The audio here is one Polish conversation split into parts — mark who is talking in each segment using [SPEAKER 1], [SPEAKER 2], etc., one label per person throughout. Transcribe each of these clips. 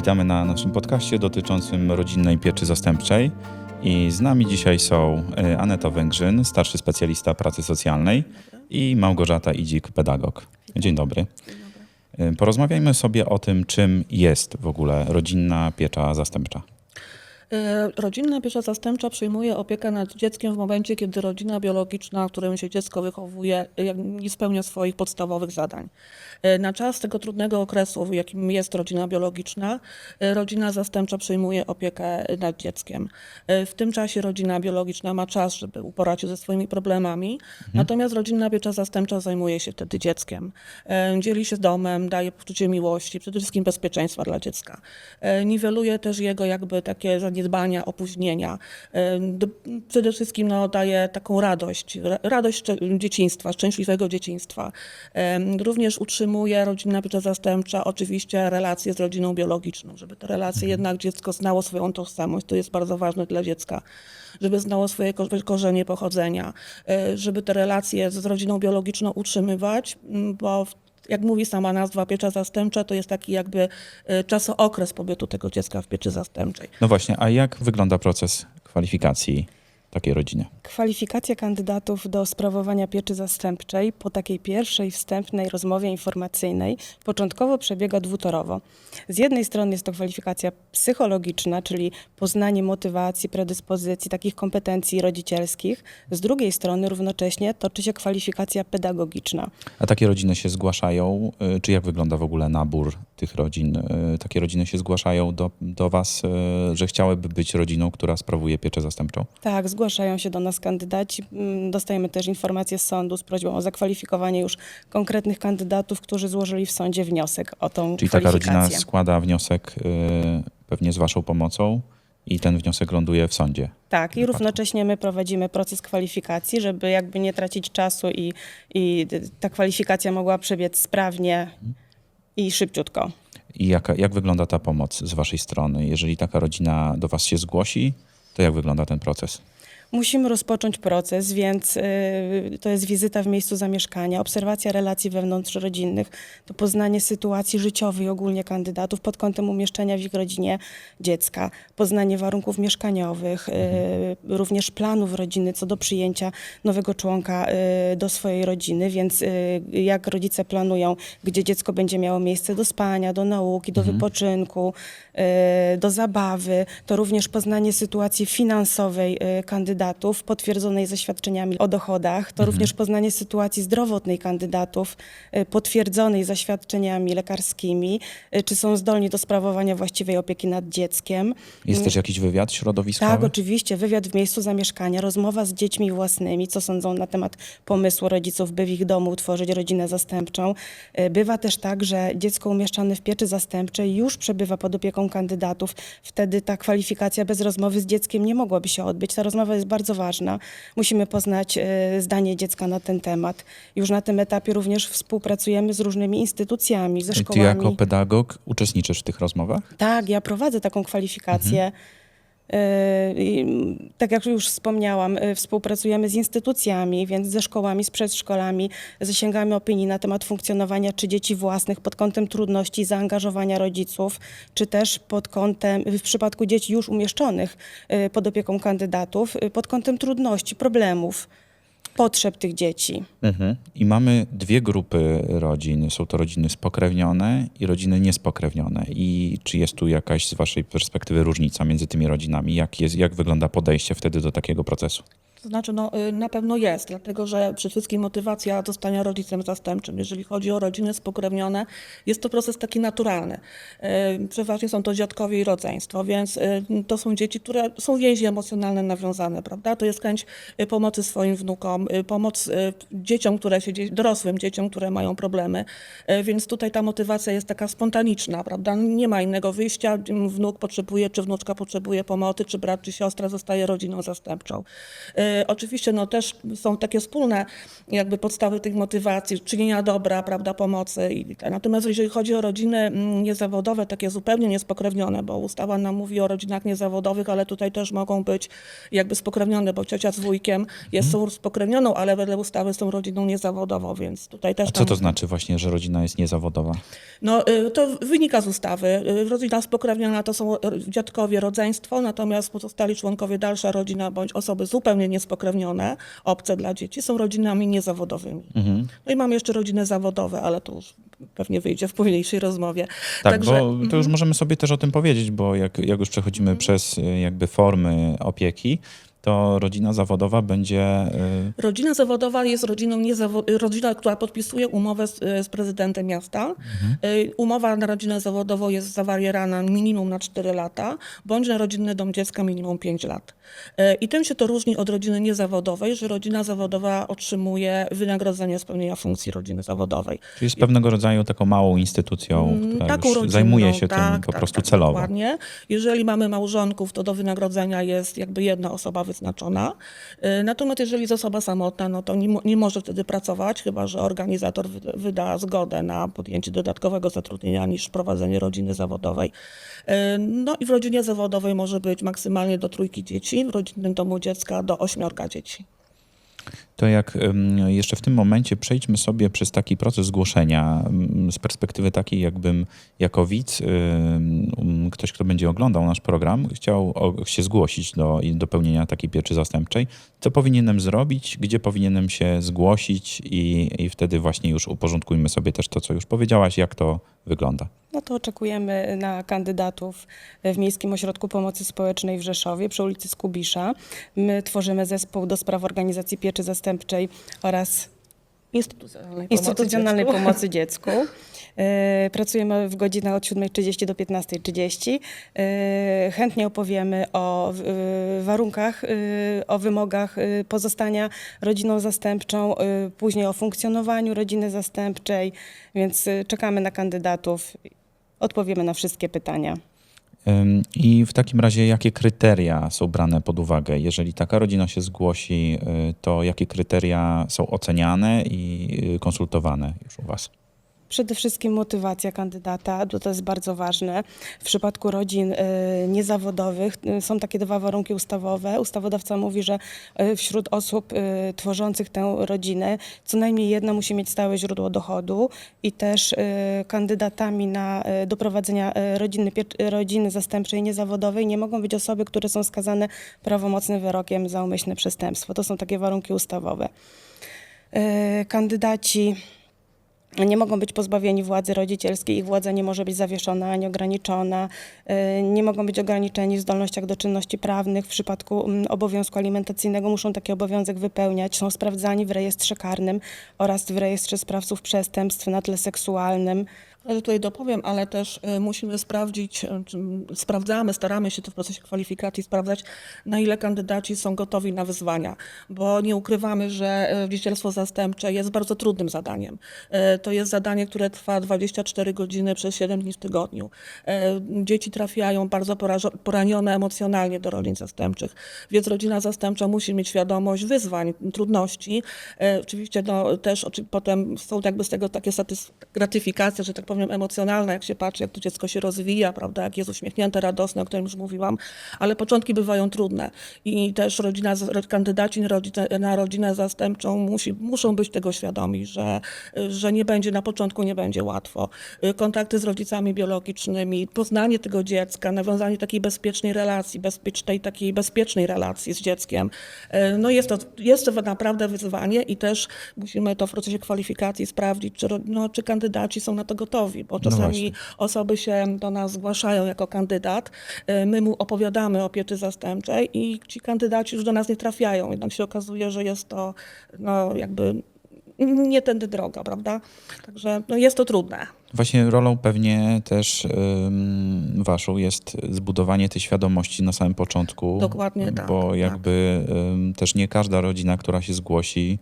[SPEAKER 1] Witamy na naszym podcaście dotyczącym rodzinnej pieczy zastępczej. I z nami dzisiaj są e, Aneta Węgrzyn, starszy specjalista pracy socjalnej i Małgorzata Idzik, pedagog. Dzień dobry. E, Porozmawiajmy sobie o tym, czym jest w ogóle rodzinna piecza zastępcza.
[SPEAKER 2] E, Rodzinna piecza zastępcza przyjmuje opiekę nad dzieckiem w momencie, kiedy rodzina biologiczna, w którym się dziecko wychowuje, jak- nie spełnia swoich podstawowych zadań. E, Na czas tego trudnego okresu, jakim jest rodzina biologiczna, e, rodzina zastępcza przyjmuje opiekę nad dzieckiem. E, W tym czasie rodzina biologiczna ma czas, żeby uporać się ze swoimi problemami, natomiast rodzinna piecza zastępcza zajmuje się wtedy dzieckiem. E, Dzieli się domem, daje poczucie miłości, przede wszystkim bezpieczeństwa dla dziecka. E, Niweluje też jego jakby takie zaniedbania, opóźnienia. E, do- Przede wszystkim no, daje taką radość, ra- radość dzieciństwa, szczęśliwego dzieciństwa. Również utrzymuje rodzinna piecza zastępcza oczywiście relacje z rodziną biologiczną, żeby te relacje jednak dziecko znało swoją tożsamość, to jest bardzo ważne dla dziecka, żeby znało swoje ko- korzenie pochodzenia, e, żeby te relacje z rodziną biologiczną utrzymywać, bo w jak mówi sama nazwa piecza zastępcza, to jest taki jakby e, czasookres pobytu tego dziecka w pieczy zastępczej.
[SPEAKER 1] No właśnie, a jak wygląda proces kwalifikacji takiej rodziny?
[SPEAKER 3] Kwalifikacja kandydatów do sprawowania pieczy zastępczej po takiej pierwszej wstępnej rozmowie informacyjnej początkowo przebiega dwutorowo. Z jednej strony jest to kwalifikacja psychologiczna, czyli poznanie motywacji, predyspozycji, takich kompetencji rodzicielskich. Z drugiej strony równocześnie toczy się kwalifikacja pedagogiczna.
[SPEAKER 1] A takie rodziny się zgłaszają, y, czy jak wygląda w ogóle nabór tych rodzin? Y, Takie rodziny się zgłaszają do, do Was, y, że chciałyby być rodziną, która sprawuje pieczę zastępczą?
[SPEAKER 3] Tak, zgłaszają się do nas kandydaci. Mm, Dostajemy też informacje z sądu z prośbą o zakwalifikowanie już konkretnych kandydatów, którzy złożyli w sądzie wniosek o tą
[SPEAKER 1] Czyli taka rodzina składa wniosek y, pewnie z Waszą pomocą i ten wniosek ląduje w sądzie.
[SPEAKER 3] Tak, i równocześnie my prowadzimy proces kwalifikacji, żeby jakby nie tracić czasu i, i ta kwalifikacja mogła przebiec sprawnie i szybciutko.
[SPEAKER 1] I jaka, jak wygląda ta pomoc z Waszej strony? Jeżeli taka rodzina do Was się zgłosi, to jak wygląda ten proces?
[SPEAKER 3] Musimy rozpocząć proces, więc y, to jest wizyta w miejscu zamieszkania, obserwacja relacji wewnątrzrodzinnych, to poznanie sytuacji życiowej ogólnie kandydatów pod kątem umieszczenia w ich rodzinie dziecka, poznanie warunków mieszkaniowych, y, również planów rodziny co do przyjęcia nowego członka y, do swojej rodziny, więc jak rodzice planują, gdzie dziecko będzie miało miejsce do spania, do nauki, do wypoczynku, y, do zabawy, to również poznanie sytuacji finansowej y, kandydatów, potwierdzonej zaświadczeniami o dochodach, to również poznanie sytuacji zdrowotnej kandydatów, y, potwierdzonej zaświadczeniami lekarskimi, y, czy są zdolni do sprawowania właściwej opieki nad dzieckiem.
[SPEAKER 1] Jest też jakiś wywiad środowiskowy?
[SPEAKER 3] Tak, oczywiście. Wywiad w miejscu zamieszkania, rozmowa z dziećmi własnymi, co sądzą na temat pomysłu rodziców, by w ich domu utworzyć rodzinę zastępczą. E, Bywa też tak, że dziecko umieszczane w pieczy zastępczej już przebywa pod opieką kandydatów. Wtedy ta kwalifikacja bez rozmowy z dzieckiem nie mogłaby się odbyć. Ta rozmowa jest bardzo ważna. Musimy poznać e, zdanie dziecka na ten temat. Już na tym etapie również współpracujemy z różnymi instytucjami, ze
[SPEAKER 1] Ty
[SPEAKER 3] szkołami.
[SPEAKER 1] jako pedagog uczestniczysz w tych rozmowach?
[SPEAKER 3] Tak, ja prowadzę taką kwalifikację. I, mm, Tak jak już wspomniałam, yy, współpracujemy z instytucjami, więc ze szkołami, z przedszkolami, zasięgamy opinii na temat funkcjonowania czy dzieci własnych pod kątem trudności zaangażowania rodziców, czy też pod kątem, w przypadku dzieci już umieszczonych yy, pod opieką kandydatów, yy, pod kątem trudności, problemów, potrzeb tych dzieci.
[SPEAKER 1] Mhm. I mamy dwie grupy rodzin. Są to rodziny spokrewnione i rodziny niespokrewnione. I czy jest tu jakaś z waszej perspektywy różnica między tymi rodzinami? Jak, jest, jak wygląda podejście wtedy do takiego procesu?
[SPEAKER 2] To znaczy, no, y, na pewno jest, dlatego że przede wszystkim motywacja zostania rodzicem zastępczym. Jeżeli chodzi o rodziny spokrewnione, jest to proces taki naturalny. Y, Przeważnie są to dziadkowie i rodzeństwo, więc y, to są dzieci, które są więzi emocjonalne nawiązane, prawda? To jest chęć pomocy swoim wnukom, pomoc dzieciom, które się, dorosłym dzieciom, które mają problemy, więc tutaj ta motywacja jest taka spontaniczna, prawda? Nie ma innego wyjścia, wnuk potrzebuje, czy wnuczka potrzebuje pomocy, czy brat, czy siostra zostaje rodziną zastępczą. Y, Oczywiście no, też są takie wspólne jakby podstawy tych motywacji, czynienia dobra, prawda, pomocy. I, te. natomiast jeżeli chodzi o rodziny mm, niezawodowe, takie zupełnie niespokrewnione, bo ustawa nam mówi o rodzinach niezawodowych, ale tutaj też mogą być jakby spokrewnione, bo ciocia z wujkiem jest są spokrewnioną, ale wedle ustawy są rodziną niezawodową, więc tutaj też
[SPEAKER 1] A co to znaczy właśnie, że rodzina jest niezawodowa?
[SPEAKER 2] no, y, to wynika z ustawy. Y, Rodzina spokrewniona to są r- dziadkowie, rodzeństwo, natomiast pozostali członkowie dalsza rodzina bądź osoby zupełnie niespokrewnione, obce dla dzieci, są rodzinami niezawodowymi.
[SPEAKER 1] Mhm.
[SPEAKER 2] No i mamy jeszcze rodziny zawodowe, ale to już pewnie wyjdzie w późniejszej rozmowie.
[SPEAKER 1] Tak,
[SPEAKER 2] Także,
[SPEAKER 1] bo to już możemy sobie też o tym powiedzieć, bo jak, jak już przechodzimy przez y, jakby formy opieki, to rodzina zawodowa będzie y,
[SPEAKER 2] Rodzina zawodowa jest rodziną niezawo- rodzina, która podpisuje umowę z, z prezydentem miasta. Y, Umowa na rodzinę zawodową jest zawierana minimum na 4 lata, bądź na rodzinny dom dziecka minimum 5 lat. Y, I tym się to różni od rodziny niezawodowej, że rodzina zawodowa otrzymuje wynagrodzenie z pełnienia funkcji rodziny zawodowej.
[SPEAKER 1] czyli jest pewnego rodzaju taką małą instytucją,
[SPEAKER 2] Mm,
[SPEAKER 1] która
[SPEAKER 2] taką rodzinną,
[SPEAKER 1] zajmuje się tym
[SPEAKER 2] tak,
[SPEAKER 1] po
[SPEAKER 2] tak,
[SPEAKER 1] prostu
[SPEAKER 2] tak,
[SPEAKER 1] celowo.
[SPEAKER 2] Dokładnie. Jeżeli mamy małżonków, to do wynagrodzenia jest jakby jedna osoba wyznaczona. Y, Natomiast jeżeli jest osoba samotna, no to nie, nie może wtedy pracować, chyba że organizator wyda, zgodę na podjęcie dodatkowego zatrudnienia niż prowadzenie rodziny zawodowej. Y, No i w rodzinie zawodowej może być maksymalnie do trójki dzieci, w rodzinnym domu dziecka do ośmiorka dzieci.
[SPEAKER 1] To jak jeszcze w tym momencie przejdźmy sobie przez taki proces zgłoszenia z perspektywy takiej, jakbym jako widz, ym, ktoś, kto będzie oglądał nasz program, chciał się zgłosić do, do pełnienia takiej pieczy zastępczej, co powinienem zrobić, gdzie powinienem się zgłosić i, i wtedy właśnie już uporządkujmy sobie też to, co już powiedziałaś, jak to wygląda.
[SPEAKER 3] No to oczekujemy na kandydatów w Miejskim Ośrodku Pomocy Społecznej w Rzeszowie przy ulicy Skubisza. My tworzymy zespół do spraw organizacji pieczy zastępczej oraz
[SPEAKER 2] Instytucjonalnej,
[SPEAKER 3] instytucjonalnej
[SPEAKER 2] pomocy
[SPEAKER 3] pomocy dziecku. E, Pracujemy w godzinach od 7.30 do 15.30. E, Chętnie opowiemy o e, warunkach, o wymogach pozostania rodziną zastępczą, później o funkcjonowaniu rodziny zastępczej, więc czekamy na kandydatów. Odpowiemy na wszystkie pytania.
[SPEAKER 1] I w takim razie, jakie kryteria są brane pod uwagę? Jeżeli taka rodzina się zgłosi, y, to jakie kryteria są oceniane i y, konsultowane już u Was?
[SPEAKER 3] Przede wszystkim motywacja kandydata, to jest bardzo ważne. W przypadku rodzin y, niezawodowych y, są takie dwa warunki ustawowe. Ustawodawca mówi, że y, wśród osób tworzących tę rodzinę co najmniej jedna musi mieć stałe źródło dochodu i też kandydatami na do prowadzenia y, rodziny, rodziny zastępczej niezawodowej nie mogą być osoby, które są skazane prawomocnym wyrokiem za umyślne przestępstwo. To są takie warunki ustawowe. Kandydaci nie mogą być pozbawieni władzy rodzicielskiej, ich władza nie może być zawieszona ani ograniczona, y, nie mogą być ograniczeni w zdolnościach do czynności prawnych. W przypadku mm, obowiązku alimentacyjnego muszą taki obowiązek wypełniać, są sprawdzani w rejestrze karnym oraz w rejestrze sprawców przestępstw na tle seksualnym.
[SPEAKER 2] Ale tutaj dopowiem, ale też y, musimy sprawdzić, y, sprawdzamy, staramy się to w procesie kwalifikacji sprawdzać, na ile kandydaci są gotowi na wyzwania, bo nie ukrywamy, że y, rodzicielstwo zastępcze jest bardzo trudnym zadaniem. To jest zadanie, które trwa 24 godziny przez 7 dni w tygodniu. Dzieci trafiają bardzo poranione emocjonalnie do rodzin zastępczych, więc rodzina zastępcza musi mieć świadomość wyzwań, trudności. Oczywiście no, też potem są jakby z tego takie gratyfikacje, że tak powiem emocjonalne, jak się patrzy, jak to dziecko się rozwija, prawda, jak jest uśmiechnięte, radosne, o którym już mówiłam, ale początki bywają trudne i też rodzina, kandydaci na rodzinę, zastępczą musi, muszą być tego świadomi, że, że nie będzie, na początku nie będzie łatwo. Kontakty z rodzicami biologicznymi, poznanie tego dziecka, nawiązanie takiej bezpiecznej relacji, bezpiecznej, takiej bezpiecznej relacji z dzieckiem. Y, No jest to, jest to naprawdę wyzwanie i też musimy to w procesie kwalifikacji sprawdzić, czy, no, czy kandydaci są na to gotowi, bo
[SPEAKER 1] No
[SPEAKER 2] czasami
[SPEAKER 1] właśnie.
[SPEAKER 2] osoby się do nas zgłaszają jako kandydat, y, my mu opowiadamy o pieczy zastępczej i ci kandydaci już do nas nie trafiają, jednak się okazuje, że jest to no, jakby nie tędy droga, prawda? Także no, jest to trudne.
[SPEAKER 1] Właśnie rolą pewnie też ym, Waszą jest zbudowanie tej świadomości na samym początku.
[SPEAKER 2] Dokładnie tak,
[SPEAKER 1] Bo
[SPEAKER 2] tak.
[SPEAKER 1] jakby ym, też nie każda rodzina, która się zgłosi,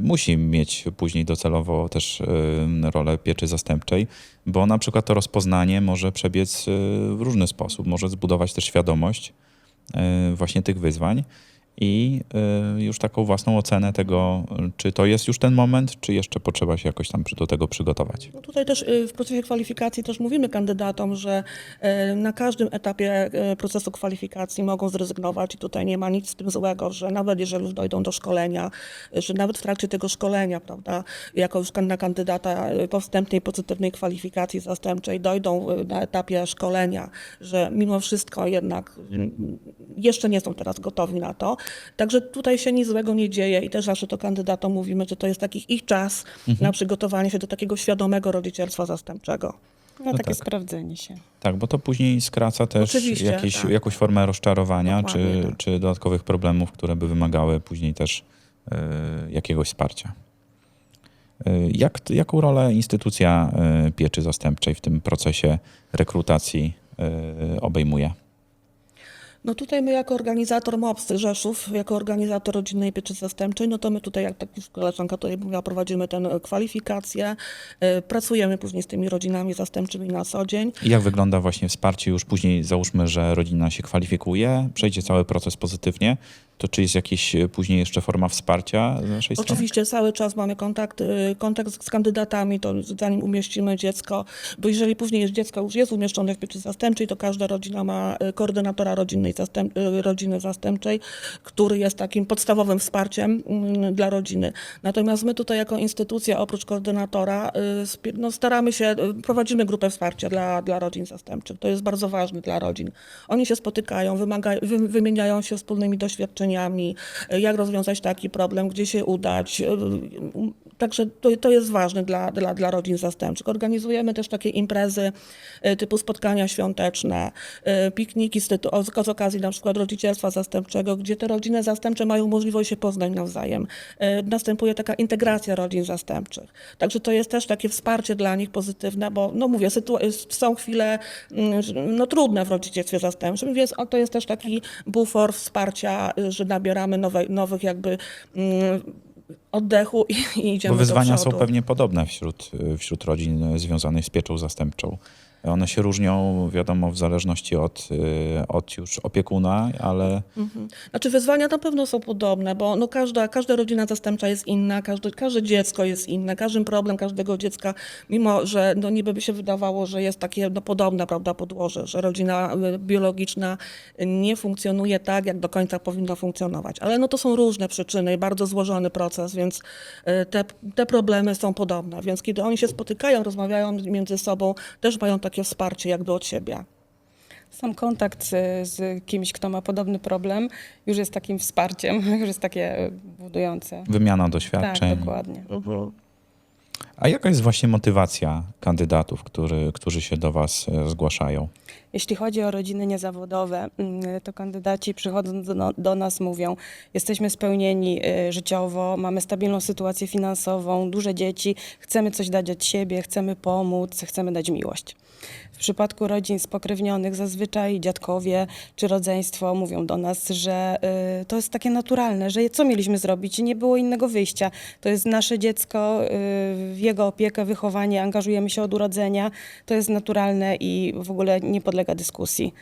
[SPEAKER 1] musi mieć później docelowo też ym, rolę pieczy zastępczej, bo na przykład to rozpoznanie może przebiec y, w różny sposób, może zbudować też świadomość właśnie tych wyzwań. I y, już taką własną ocenę tego, czy to jest już ten moment, czy jeszcze potrzeba się jakoś tam do tego przygotować.
[SPEAKER 2] No tutaj też y, w procesie kwalifikacji też mówimy kandydatom, że y, na każdym etapie procesu kwalifikacji mogą zrezygnować i tutaj nie ma nic z tym złego, że nawet jeżeli dojdą do szkolenia, że nawet w trakcie tego szkolenia, prawda, jako już na kandydata po wstępnej pozytywnej kwalifikacji zastępczej dojdą na etapie szkolenia, że mimo wszystko jednak jeszcze nie są teraz gotowi na to. Także tutaj się nic złego nie dzieje i też zawsze to kandydatom mówimy, że to jest taki ich czas na przygotowanie się do takiego świadomego rodzicielstwa zastępczego.
[SPEAKER 3] Na takie
[SPEAKER 1] tak.
[SPEAKER 3] sprawdzenie się.
[SPEAKER 1] Tak, bo to później skraca też jakieś,
[SPEAKER 2] tak.
[SPEAKER 1] jakąś formę rozczarowania, czy,
[SPEAKER 2] tak.
[SPEAKER 1] czy dodatkowych problemów, które by wymagały później też y, jakiegoś wsparcia. Y, Jak, jaką rolę instytucja y, pieczy zastępczej w tym procesie rekrutacji y, obejmuje?
[SPEAKER 2] No tutaj my jako organizator MOPS Rzeszów, jako organizator rodzinnej pieczy zastępczej, no to my tutaj, jak tak już koleżanka tutaj mówiła, prowadzimy tę kwalifikację, y, pracujemy później z tymi rodzinami zastępczymi na co dzień.
[SPEAKER 1] I jak wygląda właśnie wsparcie już później, załóżmy, że rodzina się kwalifikuje, przejdzie cały proces pozytywnie, to czy jest jakaś y, później jeszcze forma wsparcia z naszej strony?
[SPEAKER 2] Oczywiście cały czas mamy kontakt, y, kontakt z kandydatami, to zanim umieścimy dziecko, bo jeżeli później jest dziecko już jest umieszczone w pieczy zastępczej, to każda rodzina ma y, koordynatora rodzinnej zastęp, rodziny zastępczej, który jest takim podstawowym wsparciem mm, dla rodziny. Natomiast my tutaj jako instytucja oprócz koordynatora no, staramy się, prowadzimy grupę wsparcia dla, dla rodzin zastępczych. To jest bardzo ważne dla rodzin. Oni się spotykają, wymieniają się wspólnymi doświadczeniami, jak rozwiązać taki problem, gdzie się udać. Także to, to jest ważne dla, dla, dla rodzin zastępczych. Organizujemy też takie imprezy y, typu spotkania świąteczne, y, pikniki z, tytu- z okazji na przykład rodzicielstwa zastępczego, gdzie te rodziny zastępcze mają możliwość się poznać nawzajem. Y, Następuje taka integracja rodzin zastępczych. Także to jest też takie wsparcie dla nich pozytywne, bo no mówię, są chwile mm, no, trudne w rodzicielstwie zastępczym, więc to jest też taki bufor wsparcia, że nabieramy nowe, nowych jakby mm, oddechu i, i idziemy
[SPEAKER 1] Bo wyzwania są pewnie podobne wśród, wśród rodzin związanych z pieczą zastępczą. One się różnią, wiadomo, w zależności od, e, od już opiekuna, ale
[SPEAKER 2] Znaczy wyzwania na pewno są podobne, bo no każda, każda rodzina zastępcza jest inna, każde, każde dziecko jest inne, każdy problem każdego dziecka, mimo że no niby by się wydawało, że jest takie no podobne prawda, podłoże, że rodzina y, biologiczna nie funkcjonuje tak, jak do końca powinna funkcjonować. Ale no to są różne przyczyny, bardzo złożony proces, więc y, te, te problemy są podobne. Więc kiedy oni się spotykają, rozmawiają między sobą, też mają takie wsparcie jakby od siebie.
[SPEAKER 3] Sam kontakt z, z kimś, kto ma podobny problem, już jest takim wsparciem, już jest takie e, budujące.
[SPEAKER 1] wymiana
[SPEAKER 3] Tak,
[SPEAKER 1] doświadczeń.
[SPEAKER 3] dokładnie.
[SPEAKER 1] A jaka jest właśnie motywacja kandydatów, który, którzy się do Was e, zgłaszają?
[SPEAKER 3] Jeśli chodzi o rodziny niezawodowe, mm, to kandydaci przychodząc do, do nas mówią, jesteśmy spełnieni y, życiowo, mamy stabilną sytuację finansową, duże dzieci, chcemy coś dać od siebie, chcemy pomóc, chcemy dać miłość. W przypadku rodzin spokrewnionych zazwyczaj dziadkowie czy rodzeństwo mówią do nas, że y, to jest takie naturalne, że co mieliśmy zrobić? Nie było innego wyjścia. To jest nasze dziecko, y, jego opiekę, wychowanie, angażujemy się od urodzenia. To jest naturalne i w ogóle nie podlega dyskusji.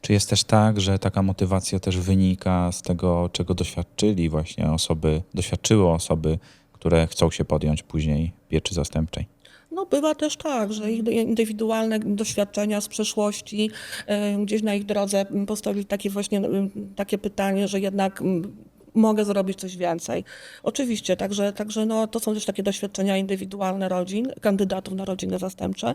[SPEAKER 1] Czy jest też tak, że taka motywacja też wynika z tego, czego doświadczyli właśnie osoby, doświadczyły osoby, które chcą się podjąć później pieczy zastępczej?
[SPEAKER 2] No bywa też tak, że ich indywidualne doświadczenia z przeszłości gdzieś na ich drodze postawili takie właśnie takie pytanie, że jednak mogę zrobić coś więcej. Oczywiście, także, także no, to są też takie doświadczenia indywidualne rodzin, kandydatów na rodziny zastępcze,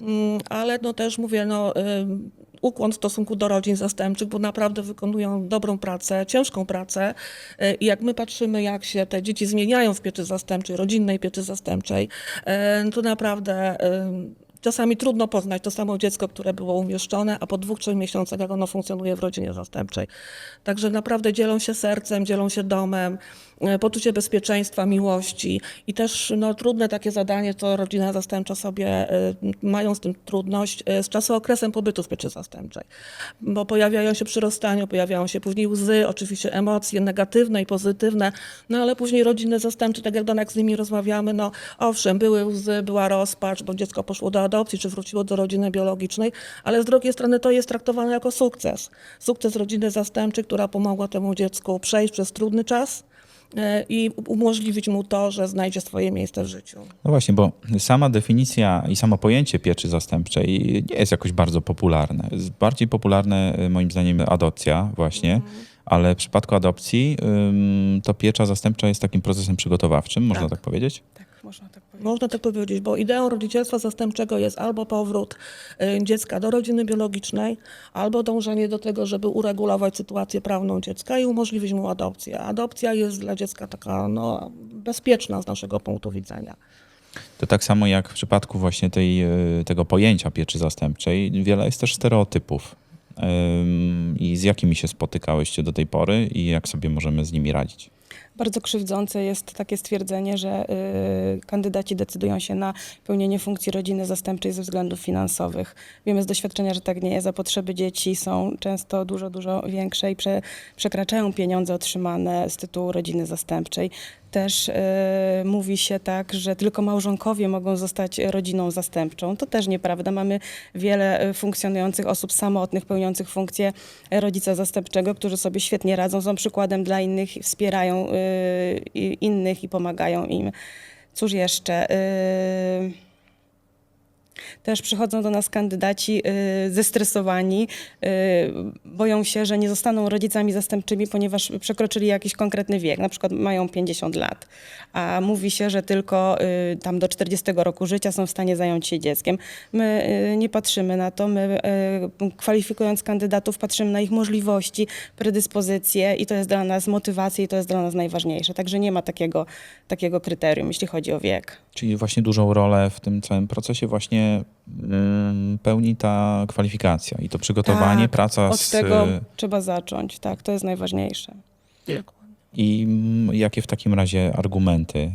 [SPEAKER 2] Mm, ale no też mówię, no ym, ukłon w stosunku do rodzin zastępczych, bo naprawdę wykonują dobrą pracę, ciężką pracę Y, i jak my patrzymy, jak się te dzieci zmieniają w pieczy zastępczej, rodzinnej pieczy zastępczej, y, to naprawdę y, czasami trudno poznać to samo dziecko, które było umieszczone, a po dwóch, trzech miesiącach jak ono funkcjonuje w rodzinie zastępczej. Także naprawdę dzielą się sercem, dzielą się domem, e, poczucie bezpieczeństwa, miłości i też no, trudne takie zadanie, to rodzina zastępcza sobie e, mają z tym trudność e, z czasem okresem pobytu w pieczy zastępczej, bo pojawiają się przy rozstaniu, pojawiają się później łzy, oczywiście emocje negatywne i pozytywne, no ale później rodziny zastępcze, tak jak z nimi rozmawiamy, no owszem, były łzy, była rozpacz, bo dziecko poszło do adopcji, czy wróciło do rodziny biologicznej, ale z drugiej strony to jest traktowane jako sukces. Sukces rodziny zastępczej, która pomogła temu dziecku przejść przez trudny czas e, i umożliwić mu to, że znajdzie swoje miejsce w życiu.
[SPEAKER 1] No właśnie, bo sama definicja i samo pojęcie pieczy zastępczej nie jest jakoś bardzo popularne. Jest bardziej popularne y, moim zdaniem adopcja właśnie, ale w przypadku adopcji to piecza zastępcza jest takim procesem przygotowawczym, można tak,
[SPEAKER 2] Tak.
[SPEAKER 1] powiedzieć?
[SPEAKER 3] Tak, można tak.
[SPEAKER 2] Można tak powiedzieć, bo ideą rodzicielstwa zastępczego jest albo powrót y, dziecka do rodziny biologicznej, albo dążenie do tego, żeby uregulować sytuację prawną dziecka i umożliwić mu adopcję. Adopcja jest dla dziecka taka no, bezpieczna z naszego punktu widzenia.
[SPEAKER 1] To tak samo jak w przypadku właśnie tej, y, tego pojęcia pieczy zastępczej, wiele jest też stereotypów. I z jakimi się spotykałyście do tej pory i jak sobie możemy z nimi radzić?
[SPEAKER 3] Bardzo krzywdzące jest takie stwierdzenie, że y, kandydaci decydują się na pełnienie funkcji rodziny zastępczej ze względów finansowych. Wiemy z doświadczenia, że tak nie jest, a potrzeby dzieci są często dużo, dużo większe i prze, przekraczają pieniądze otrzymane z tytułu rodziny zastępczej. Też y, mówi się tak, że tylko małżonkowie mogą zostać rodziną zastępczą. To też nieprawda. Mamy wiele y, funkcjonujących osób samotnych, pełniących funkcję rodzica zastępczego, którzy sobie świetnie radzą, są przykładem dla innych, wspierają innych i pomagają im. Cóż jeszcze? Y, też przychodzą do nas kandydaci y, zestresowani, y, boją się, że nie zostaną rodzicami zastępczymi, ponieważ przekroczyli jakiś konkretny wiek, na przykład mają 50 lat, a mówi się, że tylko y, tam do 40 roku życia są w stanie zająć się dzieckiem. My y, nie patrzymy na to, my y, kwalifikując kandydatów patrzymy na ich możliwości, predyspozycje i to jest dla nas motywacja i to jest dla nas najważniejsze. Także nie ma takiego, takiego kryterium, jeśli chodzi o wiek.
[SPEAKER 1] Czyli właśnie dużą rolę w tym całym procesie właśnie ym, pełni ta kwalifikacja i to przygotowanie,
[SPEAKER 3] Tak,
[SPEAKER 1] praca
[SPEAKER 3] Od
[SPEAKER 1] z...
[SPEAKER 3] tego trzeba zacząć, tak, to jest najważniejsze.
[SPEAKER 1] I jakie w takim razie argumenty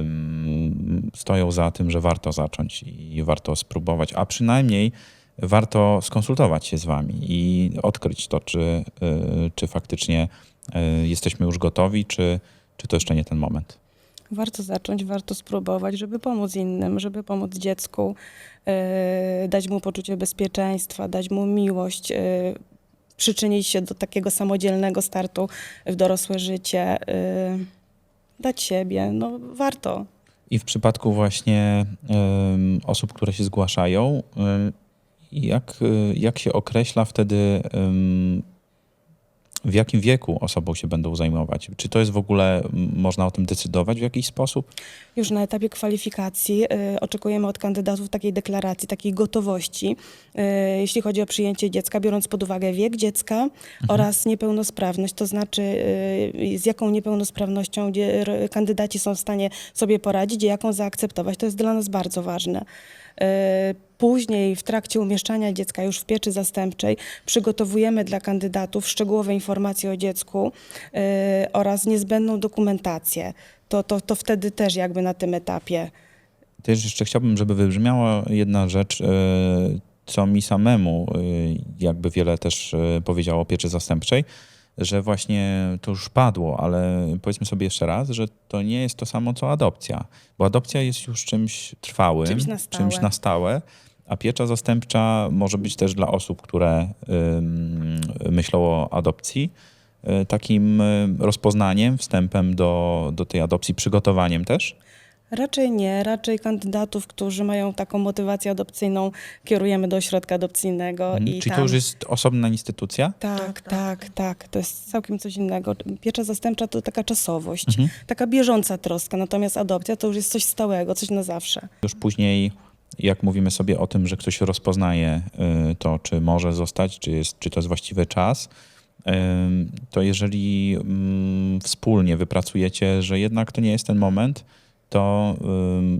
[SPEAKER 1] ym, stoją za tym, że warto zacząć i warto spróbować, a przynajmniej warto skonsultować się z wami i odkryć to, czy, y, czy faktycznie y, jesteśmy już gotowi, czy, czy to jeszcze nie ten moment.
[SPEAKER 3] Warto zacząć, warto spróbować, żeby pomóc innym, żeby pomóc dziecku, yy, dać mu poczucie bezpieczeństwa, dać mu miłość, yy, przyczynić się do takiego samodzielnego startu w dorosłe życie, yy, dać siebie. No warto.
[SPEAKER 1] I w przypadku właśnie osób, które się zgłaszają, jak, jak się określa wtedy, w jakim wieku osobą się będą zajmować? Czy to jest w ogóle, można o tym decydować w jakiś sposób?
[SPEAKER 3] Już na etapie kwalifikacji y, oczekujemy od kandydatów takiej deklaracji, takiej gotowości, y, jeśli chodzi o przyjęcie dziecka, biorąc pod uwagę wiek dziecka oraz niepełnosprawność, to znaczy y, z jaką niepełnosprawnością kandydaci są w stanie sobie poradzić i jaką zaakceptować. To jest dla nas bardzo ważne. Y, Później, w trakcie umieszczania dziecka już w pieczy zastępczej, przygotowujemy dla kandydatów szczegółowe informacje o dziecku y, oraz niezbędną dokumentację. To, to, to wtedy też jakby na tym etapie.
[SPEAKER 1] Też jeszcze chciałbym, żeby wybrzmiała jedna rzecz, y, co mi samemu jakby wiele też powiedziało o pieczy zastępczej, że właśnie to już padło, ale powiedzmy sobie jeszcze raz, że to nie jest to samo co adopcja, bo adopcja jest już czymś trwałym,
[SPEAKER 3] Czymś na stałe.
[SPEAKER 1] czymś na stałe a piecza zastępcza może być też dla osób, które ym, myślą o adopcji, y, takim y, rozpoznaniem, wstępem do, do tej adopcji, przygotowaniem też.
[SPEAKER 3] Raczej nie, raczej kandydatów, którzy mają taką motywację adopcyjną, kierujemy do ośrodka adopcyjnego
[SPEAKER 1] Mhm.
[SPEAKER 3] i
[SPEAKER 1] Czyli
[SPEAKER 3] tam...
[SPEAKER 1] to już jest osobna instytucja?
[SPEAKER 3] Tak,
[SPEAKER 2] Tak,
[SPEAKER 3] tak, tak, To jest całkiem coś innego. Piecza zastępcza to taka czasowość,
[SPEAKER 1] Mhm.
[SPEAKER 3] taka bieżąca troska, natomiast adopcja to już jest coś stałego, coś na zawsze.
[SPEAKER 1] Już później, jak mówimy sobie o tym, że ktoś rozpoznaje y, to, czy może zostać, czy, jest, czy to jest właściwy czas, to jeżeli mm, wspólnie wypracujecie, że jednak to nie jest ten moment, to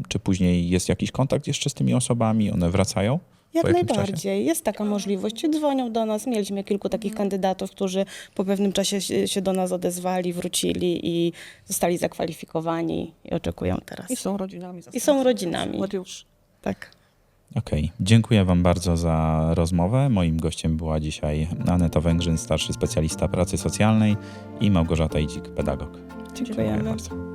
[SPEAKER 1] czy później jest jakiś kontakt jeszcze z tymi osobami, one wracają?
[SPEAKER 3] Jak
[SPEAKER 1] jakimś czasie?
[SPEAKER 3] najbardziej. Jest taka możliwość. Dzwonią do nas. Mieliśmy kilku takich kandydatów, którzy po pewnym czasie się, do nas odezwali, wrócili i zostali zakwalifikowani i oczekują teraz.
[SPEAKER 2] I są rodzinami
[SPEAKER 3] I są rodzinami.
[SPEAKER 2] Od już.
[SPEAKER 3] Tak.
[SPEAKER 1] Okej, dziękuję Wam bardzo za rozmowę. Moim gościem była dzisiaj Aneta Węgrzyn, starszy specjalista pracy socjalnej i Małgorzata Idzik, pedagog.
[SPEAKER 3] Dziękujemy.
[SPEAKER 1] bardzo.